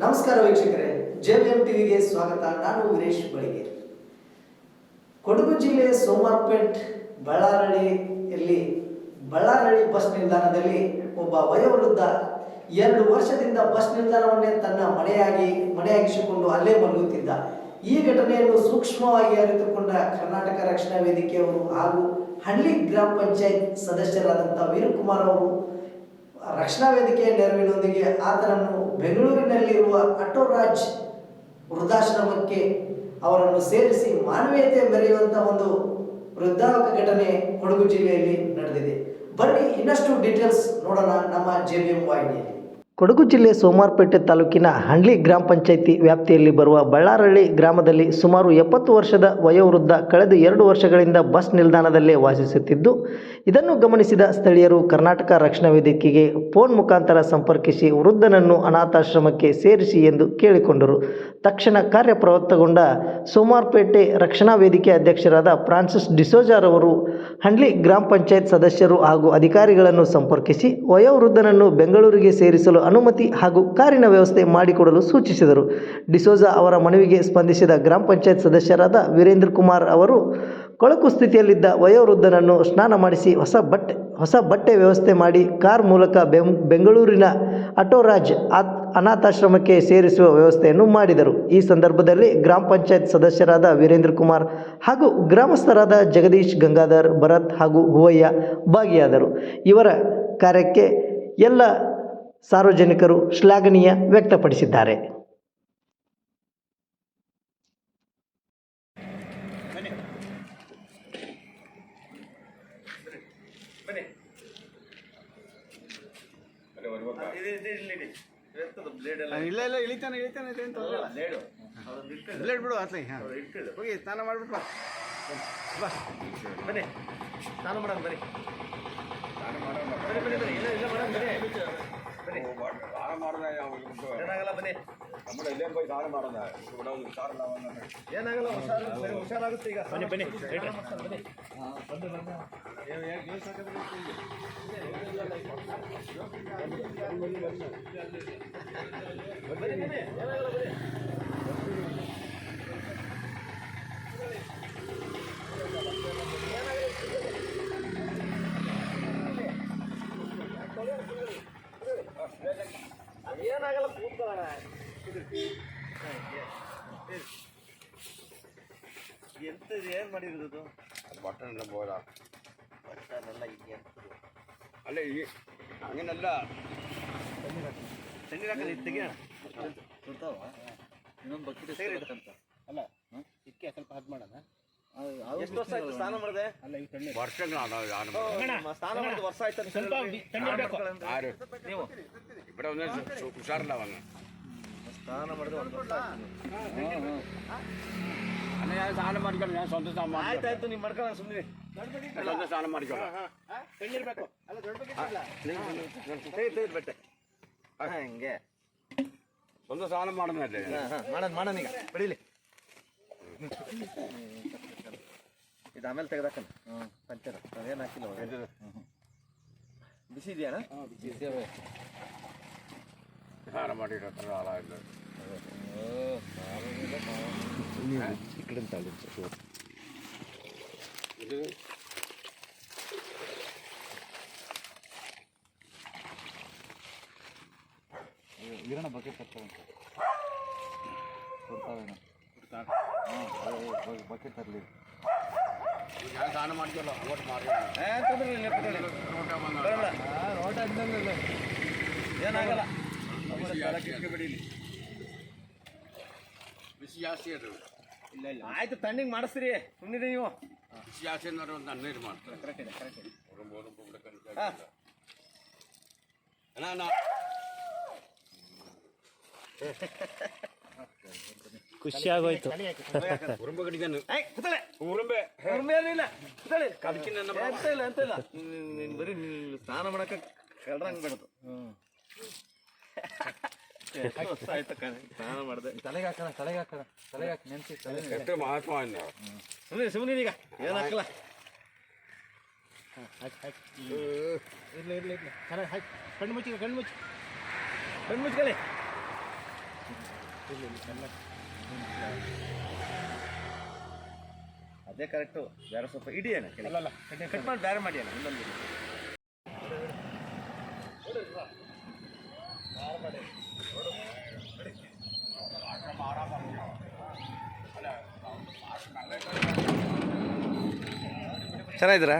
ನಮಸ್ಕಾರ ವೀಕ್ಷಕರೇ ಜೆಎಂ ಟಿವಿಗೆ ಸ್ವಾಗತ. ನಾನು ವೀರೇಶ್ ಬಳಿಗೆ ಕೊಡಗು ಜಿಲ್ಲೆ ಸೋಮಾರ್ಪೇಟ್ ಬಳ್ಳಾರಳ್ಳಿಯಲ್ಲಿ ಬಳ್ಳಾರಳ್ಳಿ ಬಸ್ ನಿಲ್ದಾಣದಲ್ಲಿ ಒಬ್ಬ ವಯೋವೃದ್ಧ ಎರಡು ವರ್ಷದಿಂದ ಬಸ್ ನಿಲ್ದಾಣವನ್ನೇ ತನ್ನ ಮನೆಯಾಗಿ, ಮನೆಯಾಗಿಸಿಕೊಂಡು ಅಲ್ಲೇ ಮಲಗುತ್ತಿದ್ದ. ಈ ಘಟನೆಯನ್ನು ಸೂಕ್ಷ್ಮವಾಗಿ ಅರಿತುಕೊಂಡ ಕರ್ನಾಟಕ ರಕ್ಷಣಾ ವೇದಿಕೆಯವರು ಹಾಗೂ ಹಳ್ಳಿ ಗ್ರಾಮ ಪಂಚಾಯತ್ ಸದಸ್ಯರಾದಂಥ ವೀರಕುಮಾರ್ ಅವರು ರಕ್ಷಣಾ ವೇದಿಕೆಯ ನೆರವಿನೊಂದಿಗೆ ಆತನನ್ನು ಬೆಂಗಳೂರಿನಲ್ಲಿರುವ ಅಟೋರಾಜ್ ವೃದ್ಧಾಶ್ರಮಕ್ಕೆ ಅವರನ್ನು ಸೇರಿಸಿ ಮಾನವೀಯತೆ ಮೆರೆಯುವಂಥ ಒಂದು ವೃದ್ಧಾವಕ ಘಟನೆ ಕೊಡಗು ಜಿಲ್ಲೆಯಲ್ಲಿ ನಡೆದಿದೆ. ಬನ್ನಿ ಇನ್ನಷ್ಟು ಡೀಟೇಲ್ಸ್ ನೋಡೋಣ ನಮ್ಮ ಜೆ ಬಿ ಎಂ ವಾಹಿನಿಯಲ್ಲಿ. ಕೊಡಗು ಜಿಲ್ಲೆ ಸೋಮಾರ್ಪೇಟೆ ತಾಲೂಕಿನ ಹಂಡ್ಲಿ ಗ್ರಾಮ ಪಂಚಾಯಿತಿ ವ್ಯಾಪ್ತಿಯಲ್ಲಿ ಬರುವ ಬಳ್ಳಾರಳ್ಳಿ ಗ್ರಾಮದಲ್ಲಿ ಸುಮಾರು ಎಪ್ಪತ್ತು ವರ್ಷದ ವಯೋವೃದ್ಧ ಕಳೆದ ಎರಡು ವರ್ಷಗಳಿಂದ ಬಸ್ ನಿಲ್ದಾಣದಲ್ಲೇ ವಾಸಿಸುತ್ತಿದ್ದು, ಇದನ್ನು ಗಮನಿಸಿದ ಸ್ಥಳೀಯರು ಕರ್ನಾಟಕ ರಕ್ಷಣಾ ವೇದಿಕೆಗೆ ಫೋನ್ ಮುಖಾಂತರ ಸಂಪರ್ಕಿಸಿ ವೃದ್ಧನನ್ನು ಅನಾಥಾಶ್ರಮಕ್ಕೆ ಸೇರಿಸಿ ಎಂದು ಕೇಳಿಕೊಂಡರು. ತಕ್ಷಣ ಕಾರ್ಯಪ್ರವೃತ್ತಗೊಂಡ ಸೋಮಾರ್ಪೇಟೆ ರಕ್ಷಣಾ ವೇದಿಕೆ ಅಧ್ಯಕ್ಷರಾದ ಫ್ರಾನ್ಸಿಸ್ ಡಿಸೋಜಾರವರು, ಹಂಡ್ಲಿ ಗ್ರಾಮ ಪಂಚಾಯತ್ ಸದಸ್ಯರು ಹಾಗೂ ಅಧಿಕಾರಿಗಳನ್ನು ಸಂಪರ್ಕಿಸಿ ವಯೋವೃದ್ಧನನ್ನು ಬೆಂಗಳೂರಿಗೆ ಸೇರಿಸಲು ಅನುಮತಿ ಹಾಗೂ ಕಾರಿನ ವ್ಯವಸ್ಥೆ ಮಾಡಿಕೊಡಲು ಸೂಚಿಸಿದರು. ಡಿಸೋಜಾ ಅವರ ಮನವಿಗೆ ಸ್ಪಂದಿಸಿದ ಗ್ರಾಮ ಪಂಚಾಯತ್ ಸದಸ್ಯರಾದ ವೀರೇಂದ್ರ ಕುಮಾರ್ ಅವರು ಕೊಳಕು ಸ್ಥಿತಿಯಲ್ಲಿದ್ದ ವಯೋವೃದ್ಧನನ್ನು ಸ್ನಾನ ಮಾಡಿಸಿ ಹೊಸ ಬಟ್ಟೆ ಹೊಸ ಬಟ್ಟೆ ವ್ಯವಸ್ಥೆ ಮಾಡಿ ಕಾರ್ ಮೂಲಕ ಬೆಂಗಳೂರಿನ ಅಟೋರಾಜ್ ಆತ್ ಅನಾಥಾಶ್ರಮಕ್ಕೆ ಸೇರಿಸುವ ವ್ಯವಸ್ಥೆಯನ್ನು ಮಾಡಿದರು. ಈ ಸಂದರ್ಭದಲ್ಲಿ ಗ್ರಾಮ ಪಂಚಾಯತ್ ಸದಸ್ಯರಾದ ವೀರೇಂದ್ರ ಕುಮಾರ್ ಹಾಗೂ ಗ್ರಾಮಸ್ಥರಾದ ಜಗದೀಶ್ ಗಂಗಾಧರ್ ಭರತ್ ಹಾಗೂ ಹೂವಯ್ಯ ಭಾಗಿಯಾದರು. ಇವರ ಕಾರ್ಯಕ್ಕೆ ಎಲ್ಲ ಸಾರ್ವಜನಿಕರು ಶ್ಲಾಘನೀಯ ವ್ಯಕ್ತಪಡಿಸಿದ್ದಾರೆ. ಇಲ್ಲ ಇಲ್ಲ ಇಳಿತಾನೆ ಇಳಿತಾನೆ ಇದೇನು ತೊಂದ್ರೆ ಇಲ್ಲ. ಬ್ಲೇಡ್ ಬಿಡು ಅತ್ಲಿ ಹಾಂ. ಹೋಗಿ ಸ್ನಾನ ಮಾಡ್ಬಿಟ್ಟು ಬಾ. ಮಾಡೋಣ ಬನ್ನಿ. ಸ್ನಾನ ಮಾಡೋಣ. ಬನ್ನಿ ಬನ್ನಿ ಬನ್ನಿ. ಇಲ್ಲ ಇಲ್ಲ ಮೇಡಮ್ ಬನ್ನಿ. ಏನಾಗಲ್ಲ ಹುಷಾರು ಸರಿ, ಹುಷಾರಾಗುತ್ತೆ ಈಗ ಬನ್ನಿ ಬನ್ನಿ ಬನ್ನಿ ಏನಾಗಲ್ಲ ಎಂತ ಏನು ಮಾಡಿರೋದು ಬಟ್ಟೆ ಬೋದ ಬಟ್ಟನೆಲ್ಲ ಹಿಂಗೆ ಅಂತದ್ದು. ಅಲ್ಲೇ ಈ ಹಂಗೇನಲ್ಲ. ತಣ್ಣೀರ್ ಹಾಕಲ್ಲ ಇದು ತೆಗಿಯೋಣ? ಇನ್ನೊಂದು ಬಕೆಟ್ ತೆಗೀರಿ. ಅಲ್ಲ ಇದಕ್ಕೆ ಸ್ವಲ್ಪ ಹದ್ ಮಾಡೋಣ. ಎಷ್ಟು ವರ್ಷ ಆಯ್ತು ಸ್ನಾನ ಮಾಡಿದೆ? ಅಲ್ಲ ಈ ತಣ್ಣೀರು. ವರ್ಷ ಸ್ನಾನ ಮಾಡಿದ ವರ್ಷ ಆಯ್ತು ನೀವು? ಹುಷಾರಿಲ್ಲ ಅವನ್ನ ಸ್ನಾನ ಮಾಡಿದ ಒಂದು ವರ್ಷ ಸ್ನಾನ ಮಾಡ್ಕೊಂಡು ನಾನು ಸ್ವಂತ ಸ್ನಾನ ಮಾಡ್ಕೊಂಡು ಆಯ್ತಾಯ್ತು ನೀವು ಮಾಡ್ಕೊಳ್ಳೋಣ ಸುಮ್ಮನೆ ಸ್ವಂತ ಸ್ನಾನ ಮಾಡ್ಕೊಂಡು ತಣ್ಣೀರ್ ಬೇಕು ಅಲ್ಲ ದೊಡ್ಡ ಬಕೆಟ್ ಇಲ್ಲ ತೆಗಿ ತೆಗಿ ಬಟ್ಟೆ. ಹಂಗೆ. ಸ್ವಂತ ಸ್ನಾನ ಮಾಡಿದ್ಮೇಲೆ ಮಾಡೋಣ ಮಾಡೋಣ ಈಗ. ಬಿಡಿಲಿ. ಇದು ಆಮೇಲೆ ತೆಗೆದಾಕಣ. ಪಂಚರ ಏನು ಹಾಕಿಲ್ಲ ಒಳಗೆ. ಬಿಸಿ ಇದೆಯಾ ಸ್ನಾನ ಮಾಡಿರೋ ಥರ ಹಾಳ ಇಲ್ಲ ಇದು ವೀರಣ್ಣ ಬಕೆಟ್ ತರ್ತಾವಂತ ಕೊಡ್ತಾವೇನೋ ಹಾಂ ಬಕೆಟ್ ತರಲಿ ನಾನು ಸ್ನಾನ ಮಾಡ್ಕೊಳ್ಳೋ ಓಟ್ ಮಾಡಿ ತೊಂದರೆ ಇಲ್ಲ ಬಿಡಿ. ಬರಲ್ಲ. ರೋಟ ಇದ್ದಂಗೆ ಏನಾಗಲ್ಲ ಬಿಸಿ ಜಾಸ್ತಿ ಅದು. ಬಿಸಿ ಜಾಸ್ತಿ ಅದು ಇಲ್ಲ ಇಲ್ಲ ಆಯ್ತು ತಣ್ಣಿಗೆ ಮಾಡಿಸ್ರಿ ಸುಮ್ಮನೆ ನೀವು ಬಿಸಿ ಜಾಸ್ತಿ ಅನ್ನೋರು ಒಂದು ಹನ್ನೆರಡು ಮಾಡ್ತಾರೆ ಕರೆಕ್ಟ್ ಇದೆ ಕರೆಕ್ಟ್ ಇದೆ ಅವ್ರು ಬೋರು ಬಿಡ್ಬೇಕು ಹಾ. ಅಣ್ಣ ನಾ ಖುಷಿ ಆಗೋಯ್ತು ಉರುಂಬ ಗಡಿಗನ್ನು ಏಯ್ ಕುತ್ತಳೆ ಉರುಂಬೆ ಕಡಿಮೆ ಏನಿಲ್ಲ ಕುತ್ತಳೆ ಅದಕ್ಕೆ ನನ್ನ ಎಂತ ಇಲ್ಲ ಎಂತ ಇಲ್ಲ ನೀನ್- ನೀನ್ ಬರೀ ನೀನ್ ಸ್ನಾನ ಮಾಡಕ್ಕೆ ಕಳ್ರಂಗ್ ಬೇಡದು ಎಷ್ಟು ವರ್ಷ ಆಯ್ತು ಕಣೆ, ಮಾಡಿದೆ ತಲೆಗೆ ಹಾಕೋಣ ತಲೆಗೆ ಹಾಕೋಣ ತಲೆಗೆ ಸುಮ್ಮನೆ ಈಗ ಚೆನ್ನಾಗಿ ಕಣ್ಣು ಮುಚ್ಚಿ ಕಣ್ಣು ಮುಚ್ಚಿ ಕಣ್ಣು ಅದೇ ಕರೆಕ್ಟು ಬೇರೆ ಸ್ವಲ್ಪ ಇಡಿ ಅಲ್ಲ ಕಟ್ ಮಾಡಿ ಬೇರೆ ಮಾಡಿ. ಅಣ್ಣ ಇನ್ನೊಂದು ಚೆನ್ನಾಗಿದ್ದೀರಾ?